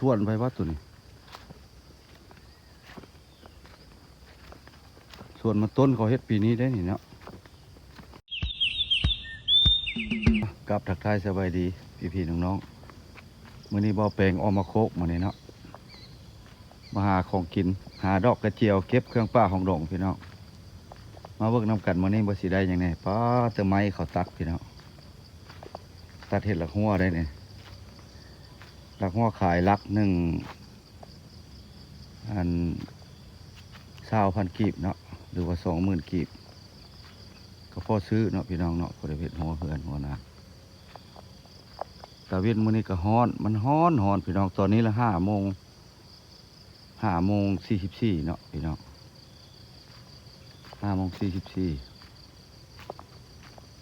ส่วนไปว่าตัวนี้ ส่วนมันต้นเขาเฮ็ดปีนี้ได้นี่เนาะกลับทักทายสบายดี พี่ๆน้องๆมื้อนี้บ่อแปลงออกมาโคกมื้อนี้เนาะมาหาของกิน หาดอกกระเจียวเก็บเครื่องป้าของดงพี่น้องมาเบิกน้ำกันมื้อนี้บ่สิได้ยังไงป้าเตอไม้เขาตัดพี่น้องตัดเห็ดหลักหัวได้เนี่ย ลักหัวขายลักหนึ่งอันเศร้าพันกีบเนาะหรือว่าสองหมื่นกีบก็พ่อซื้อเนาะพี่น้องเนาะบริเวณหัวเพื่อนหัวนาตาเวียนมื้อนี้ก็ฮ้อน มันฮ้อนฮ้อนพี่น้องตอนนี้ละห้าโมงห้าโมงสี่สิบสี่เนาะพี่น้องห้าโมงสี่สิบสี่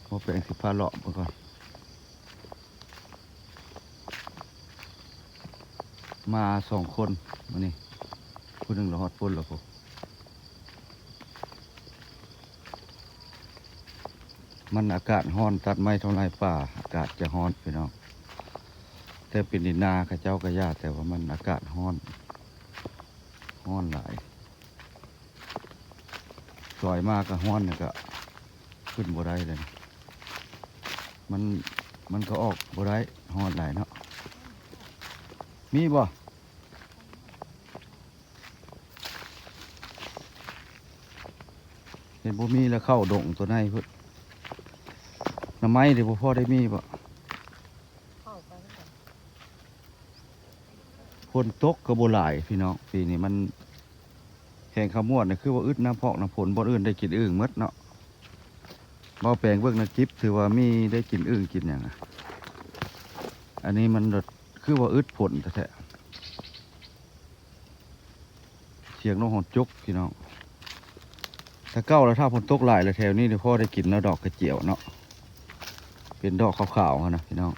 พอแปลงสิบพาเลาะไปก่อน มาสองคนมื้อนี้ผู้หนึ่งเราฮอดพ้นแล้วพวกมันอากาศร้อนตัดไม้ทำลายป่า อากาศจะร้อนพี่น้องแต่เป็นดินนาข้าเจ้าก็ยาแต่ว่ามันอากาศร้อนร้อนหลายสอยมากก็ร้อนเนี่ยก็ขึ้นบ่ได้เลย มันมันก็ออกบ่ได้ร้อนหลายเนาะ มีบ่เห็นบ่มีแล้วเข้าดงตัวไหนพุ่นหน้ำไม้เดี๋ยวพ่อได้มีบ่เข้าไปแล้วกันฝนตกก็บ่หลายพี่น้องปีนี้มันแข่งขมวดนี่คือว่าอึดน้ำพอกน้ำฝนบ่อื่นได้กินอึ่งมดเนาะบ่แปลงเบิ่งน้ำจิบถือว่ามีได้กินอึ่งกินหยังอะอันนี้มันแบบ คือว่าอึดผลแท้เสียงนกหอนจุกพี่น้องถ้าเก้าแล้วถ้าฝนตกหลายแล้วแถวนี้เดี๋ยวพ่อได้กินแล้วดอกกระเจียวเนาะเป็นดอกขาวๆนะพี่น้อง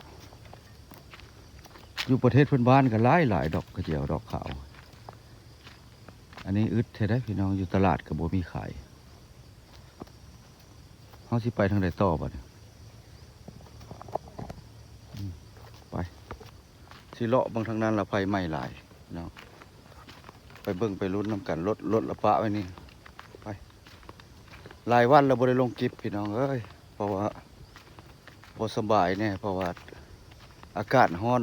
อยู่ประเทศเพื่อนบ้านก็หลายหลายดอกกระเจียวดอกขาว อันนี้อึดเทได้พี่น้องอยู่ตลาดกับบ่มีขายเขาสิไปทางใดต่อบ่เนี่ยอืมไป สิเลาะบางทางนั้นละไฟไหม้หลายพี่น้องไปเบิ่งไปรุ่นน้ำกันรถรถละปะไว้นี่ไปหลายวันเราบ่ได้ลงกิบพี่น้องเอ้ยเพราะว่าบ่สบายแน่เพราะว่าอากาศร้อน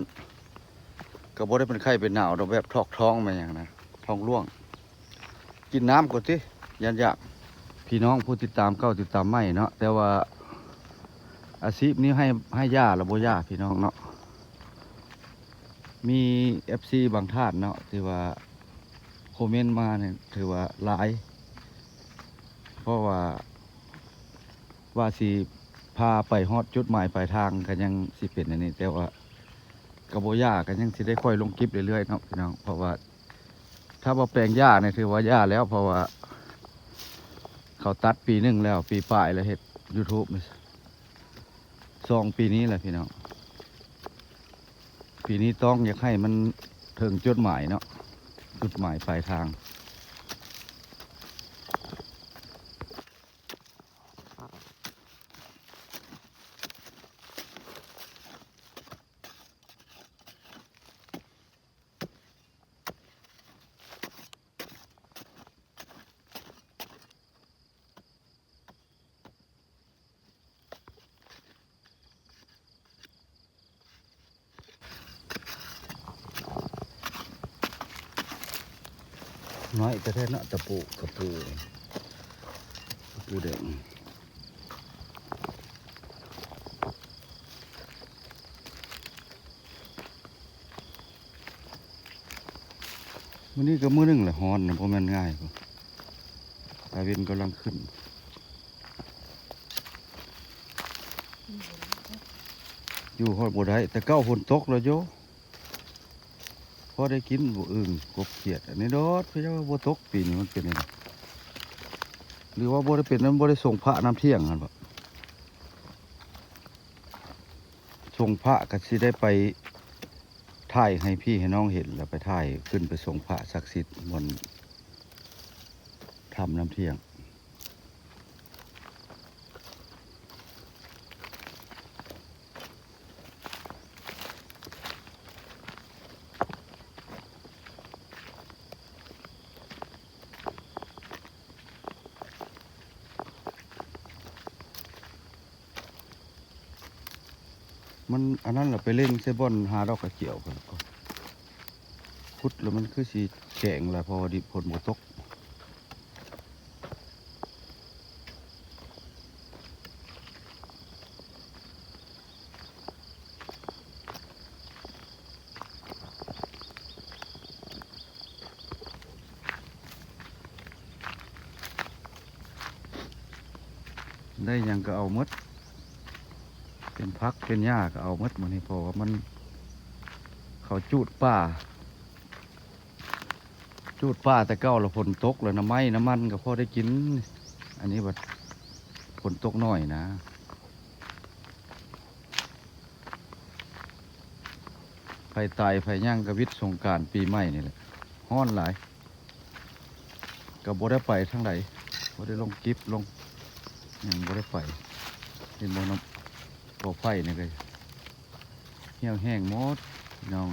ก็บ่ได้เป็นไข้เป็นหนาวดอกแบบทอกท้องมาอย่างนะท้องร่วง กินน้ำก่อนสิยันอยากพี่น้องผู้ติดตามเก้าติดตามไม่เนาะแต่ว่าอาชีพนี้ให้ให้ย่าหรือบ่ย่าพี่น้องเนาะ มีเอฟซีบางท่านเนาะที่ว่าคอมเมนต์มาเนี่ยถือว่าหลาย เพราะว่าว่าสิพาไปฮอดจุดหมายปลายทางกันยังสิเป็นอันนี้ แต่ว่ากระโบหญ้ากันยังสิได้ค่อยลงคลิปเรื่อยๆเนาะพี่น้องเพราะว่า ถ้าว่าแปลงหญ้าเนี่ยถือว่าหญ้าแล้วเพราะว่า เขาตัดปีหนึ่งแล้ว ปีปลายแล้วเห็ดยูทูบสองปีนี้แหละพี่น้อง ปีนี้ต้องอยากให้มันถึงจุดหมายเนาะจุดหมายปลายทาง น้อยแต่แท้เนาะตะปูกระปูกระปูแดงมื้อนี้ก็มือหนึงแหละฮอนนะบ่แม่นง่ายพุ่นตาเวนกำลังขึ้นอยู่ฮอดบ่ได้แต่เก้าฝนตกแล้วโย พอได้กินบ่อึ่งกบเขียด อันนี้โดดพี่เจ้าว่าบ่ตกปีนี้มันเป็นยังไงหรือว่าบ่ได้เป็นนั้นบ่ได้ส่งพระน้ำเที่ยงกันบ่ส่งพระก็สิได้ไปถ่ายให้พี่ให้น้องเห็นแล้วไปถ่ายขึ้นไปส่งพระศักดิ์สิทธิ์บนทำน้ำเที่ยง มันอันนั้นเราไปเล่งเซบอนหาดอกกระเจียวกันก็คุดแล้วมันคือสีแข็งละพอดิผลหมดตกได้ยังก็เอามด เป็นพักเป็นหญ้าก็เอาหมดมันนี่พอมันเขาจูดป่า จูดป่าแต่เก้าแล้วฝนตกแล้วน้ำไม้น้ำมันก็พอได้กิน อันนี้บัดฝนตกน้อยนะไฟตายไฟย่างกวิทย์สงกรารปีใหม่นี่แหละฮ้อนหลายก็บ่ได้ไปทั้งไหนบ่ได้ลงกิฟลงยังโบได้ไปเห็นบ่น้ำ อไฟนี่เลยเหี่ยวแห้งหมดน้อง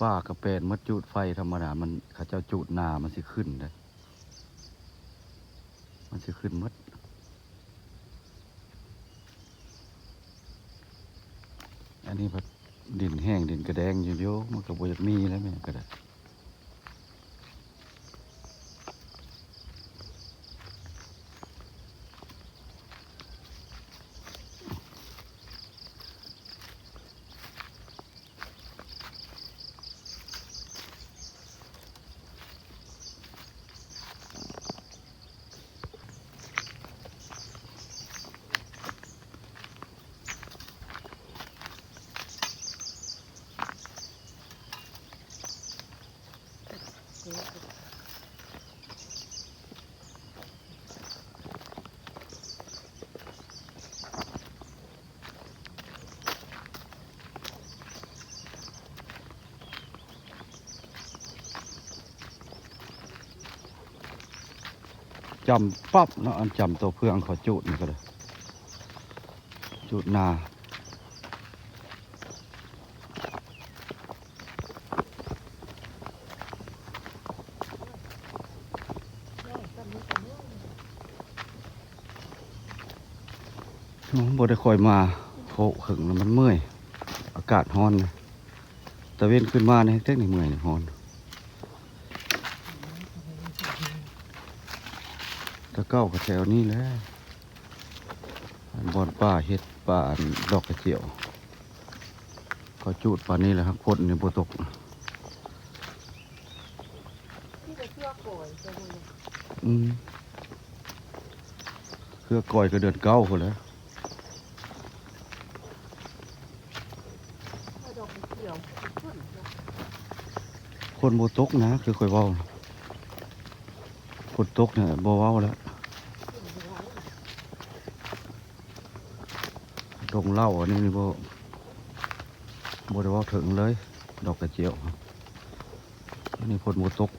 ป้ากระแปนมัดจูดไฟธรรมดา มันเขาเจ้าจูดนามันสิขึ้นได้ มันสิขึ้นหมดอันนี้พัดดินแห้งดินกระแดงอยู่เดียวมันก็บ่อยากมีแล้วแม่ก็ได้ำปั๊บเนาะอันจำตัวเพื่องขาจูดนี่ก็เลยจูดนาน้อโอ้บ่ได้คอยมาโคขึงแล้วมันเมื่อย อากาศร้อนตะเวนขึ้นมาในเทคนิคเมื่อยนี่ร้อน ตะเก้าก็แถวนี้แหละบอนป่าเฮ็ดป่าดอกกระเจียว ก็จูดป่านี้แหละครับคนนี่บ่ตกเชื่อก่อยจะดูเลยอืมเครือก่อยก็เดือนเก้าคนแล้วถ้าดอกเขียวขึ้นนะคนบตกนะ คือคอยเว้านะคนตกเนี่ยบ่เว้าแล้ว ขึ้นอยู่ไว้ ดงเล่าอันนี้นี่บ่บ่ได้ว่าถึงเลย ดอกกระเจียวอันนี้คนบ่ตก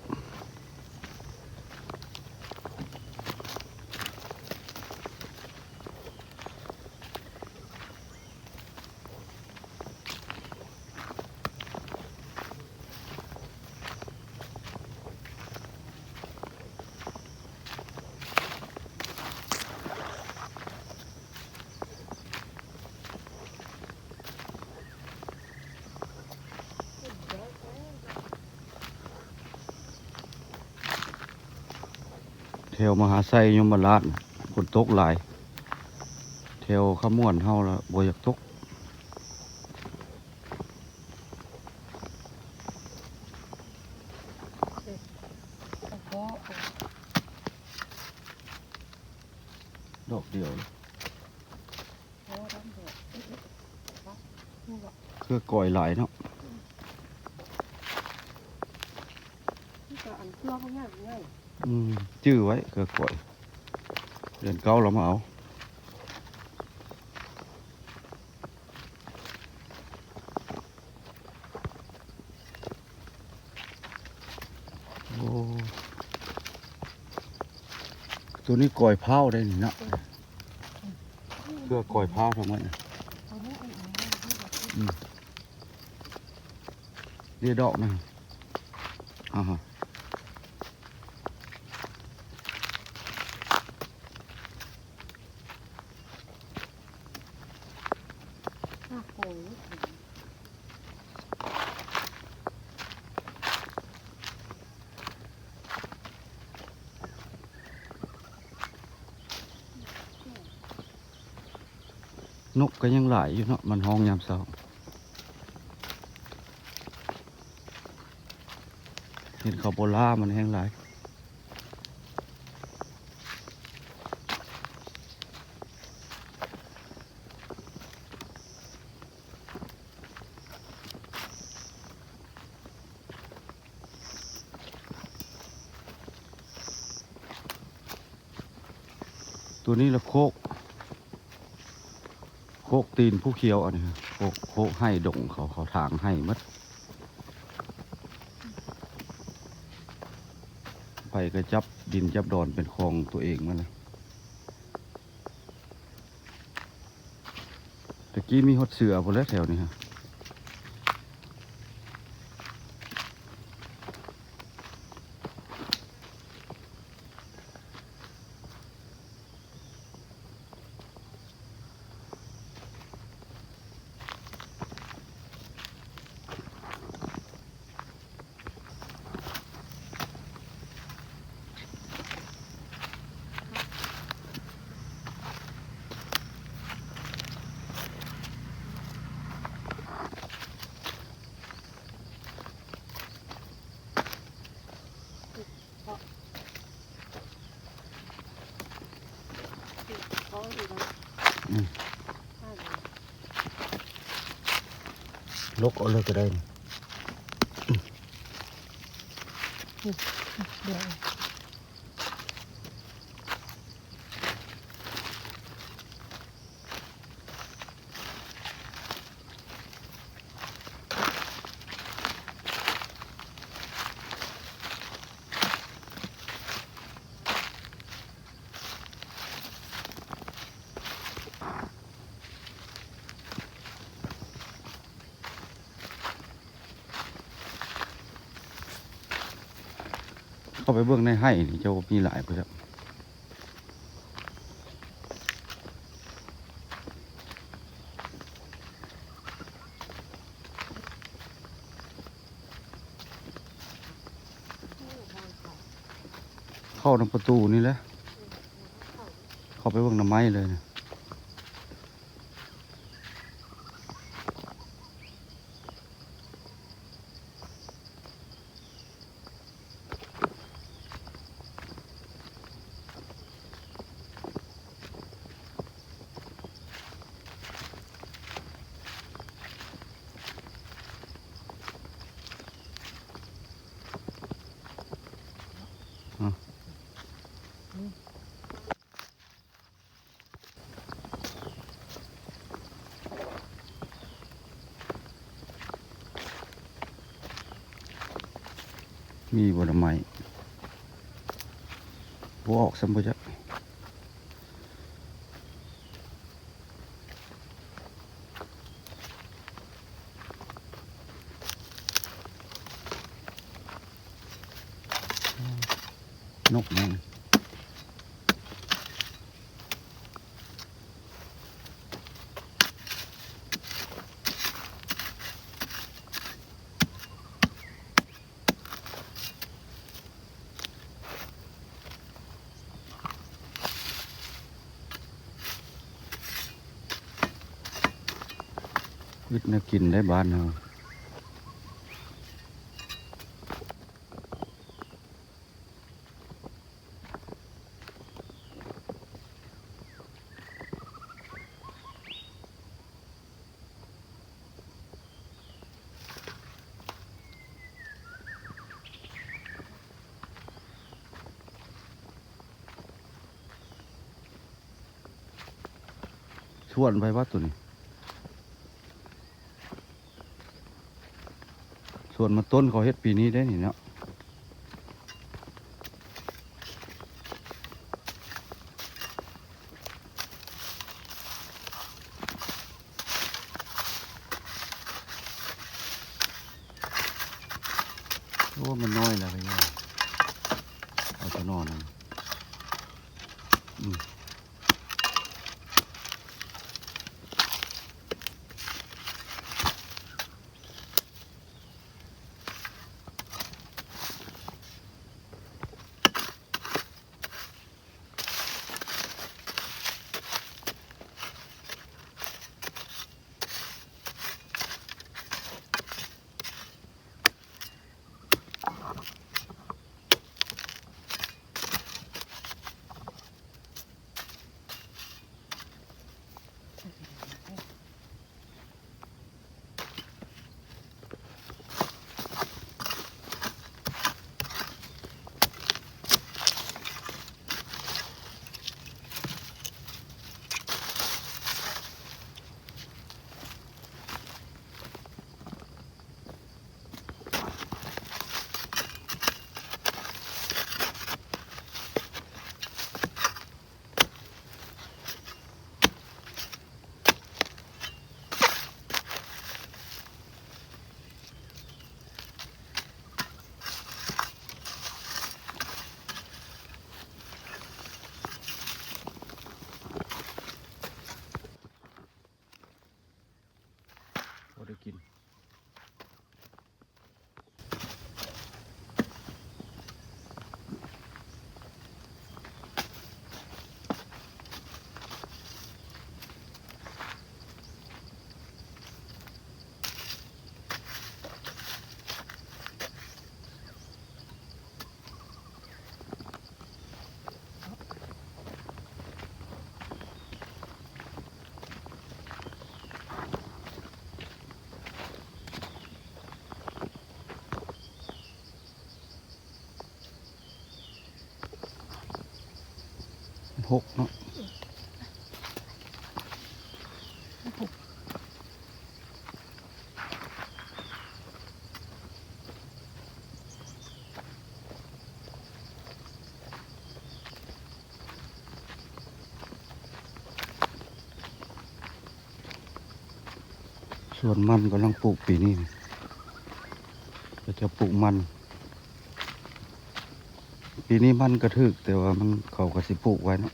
ขึ้นแล้วแท้ แถว มหาไซยมราชน่ะคนตกหลายแถวขมวนเฮาละบ่อยากตกดอกเดียวเลยพอดำเดือดนี่แหละเครือก่อยหลายเนาะที่จะอันเครื่องง่ายง่าย อืมจื้อไว้เครือก่อยเดือนเก้าเรามาเอาโอ้ตัวนี้ก่อยเผาได้นี่นะเครือก่อยเผาทั้งหมเอาเนื้ออันนี้ที่แบบอืมเรียดอกนะอ่าฮะ ข้าโกง นกก็ยัง หลายอยู่เนาะมันห้องยามเช้าเห็นเขาโบล่ามันแห้งหลายตัวนี้ละโคก โคกตีนผู้เคียวอันนี้ครับโคกโคกให้ดงเขาเขาทางให้มัดไปก็จับดินจับดอนเป็นคลองตัวเองมาเลยตะกี้มีหดเสือพอแล้วแถวนี้ฮะติดเขาอยู่นะ อืม ข้าเลย ลกเอาเได้นี่เดี๋ยวเข้าไปเบื้องในให้นี่เจ้ามีหลายไปครับเข้าทางประตูนี่แหละ เข้าไปเบื้องน้ำไม้เลยนะ มีบนไม้บวออกสัมปจักนกนั่น น่ากินได้บ้านเราชวนไปวัดตัวนี้ วนมาต้นเขาเฮ็ดปีนี้ได้นี่เนาะ หกเนาะส่วนมันกำลังปลูกปีนี้จะปลูกมัน ปีนี้มันกระทึกแต่ว่ามันเขาก็สิปลูกไว้เนาะ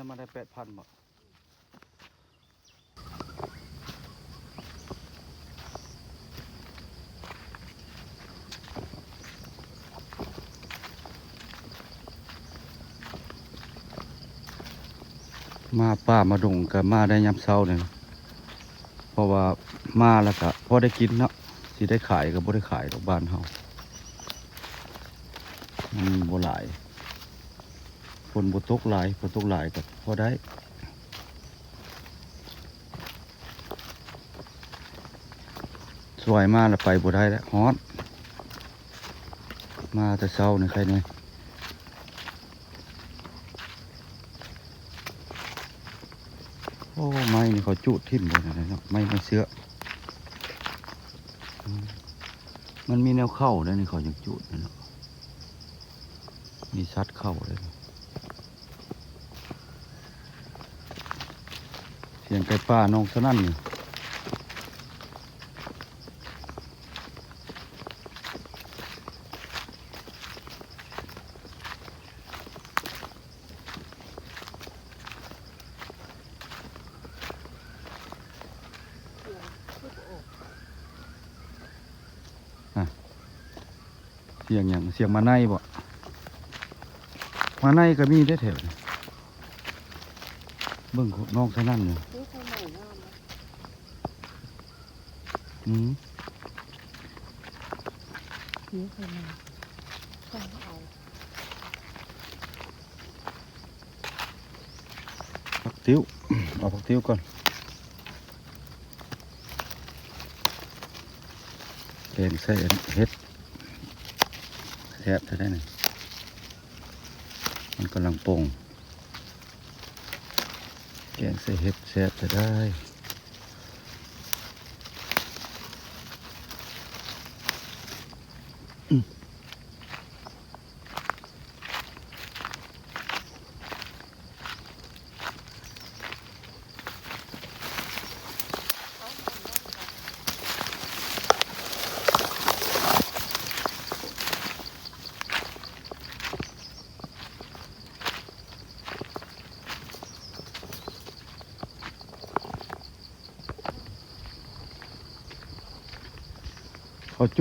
เมาได้แปดพันบ่มาป้ามาดงกับมาได้ยามเช้าเนี่ยเพราะว่ามาแล้วก็พอได้กินเนาะสิได้ขายก็บ่ได้ขายดอกบ้านเฮามันบ่หลาย ฝนบตกหลายฝนตกหลายก็พอได้สวยมากแล้วไปบ่ได้แล้วฮอนมาแต่เช้านี่ใครเนี่ยโอ้ไม้นี่เขาจุดทิ่มเลยนะเนาะไม้ไม่เสื้อ มันมีแนวเข้าด้วยนี่เขายังจุดนะเนาะมีซัดเข้าเลย สียงไก่ป่าน้องสนั่นนี่เสียงอย่างเสียงมาในบ่มาในก็มีได้แถวเบิ่งน้องสนั่นเนี่ย นี่เขาใหม่งามนะ อืมนี่เขาใหม่ต้องเอาผักติ้วเอาผักติ้วก่อนแกงใส่เอันเห็ดแซ่บจะได้หนึ่งมันกำลังปงแกงใส่เห็ดแซ่บจะได้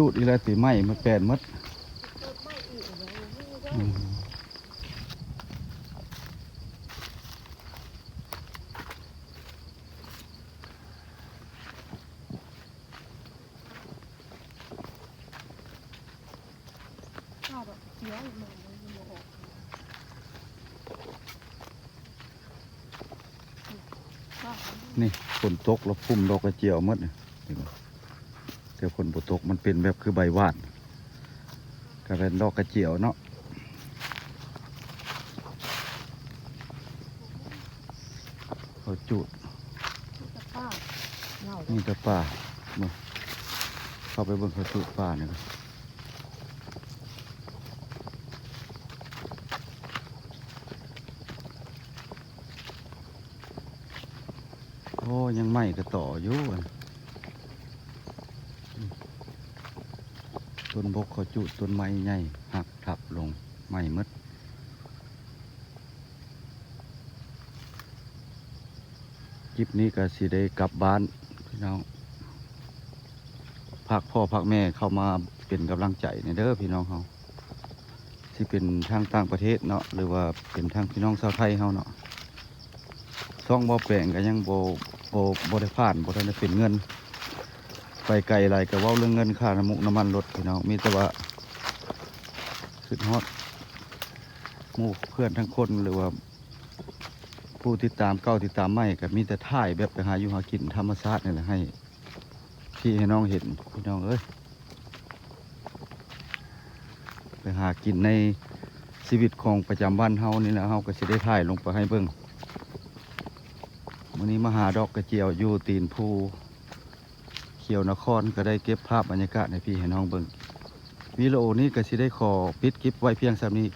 จูดอีแล้วตีไหม้มันแปลนหมดอืมข้าวแบบเคี้ยวอีกหน่อยมันจะออกข้าวนี่ฝนตกแล้วพุ่มดอกกระเจียวหมดเนี่ยเห็นบ่ แต่ฝนบ่ตกมันเป็นแบบคือใบหวานก็เป็นดอกกระเจียวเนาะเขาจูดจะป้าเน่านี่แต่ป่ามาเข้าไปเบิ่งเขาจูดป่าเนี่ยครับโอ้ยังไหม้ก็ต่ออยู่อะอืม ต้นบกเขาจูดต้นไม้ใหญ่หักทับลงไม้หมดคลิปนี้ก็สิได้กลับบ้านพี่น้องพักพ่อพักแม่เข้ามาเป็นกำลังใจในเด้อพี่น้องเขาที่เป็นทางต่างประเทศเนาะหรือว่าเป็นทางพี่น้องชาวไทยเขาเนาะซ่องบ่แปลงก็ยังโบ่บ่บ่ได้ผ่านบ่ทันได้เป็นเงิน ไปไกลไรก็เว้าเรื่องเงินค่าน้ำมุกน้ำมันรถพี่น้องมีแต่ว่าขึ้นฮอดมูเพื่อนทั้งคนหรือว่า ผู้ติดตามเก้าติดตามไม่กับมีแต่ถ่ายแบบไปหาอยู่หากินธรรมชาตินี่แหละให้พี่ให้น้องเห็นพี่น้องเอ้ยไปหากินในชีวิตของประจำวันเฮานี่แหละเฮาก็สิได้ถ่ายลงไปให้เบิ่งวันนี้มาหาดอกกระเจียวอยู่ตีนภู ขียวนครก็ได้เก็บภาพบรรยากาศในพี่ให้น้องเบิ่งวิดีโอนี้ก็สิได้ขอปิดคลิปไว้เพียงสำนี้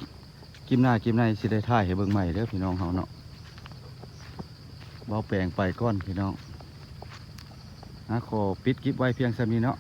กิมหน้ากิมในสิได้ถ่ายให้เบิ่งใหม่เด้อพี่น้องเฮาเนาะเบาแปลงไปก้อนพี่น้องนะขอปิดคลิปไว้เพียงสำนี้เนาะ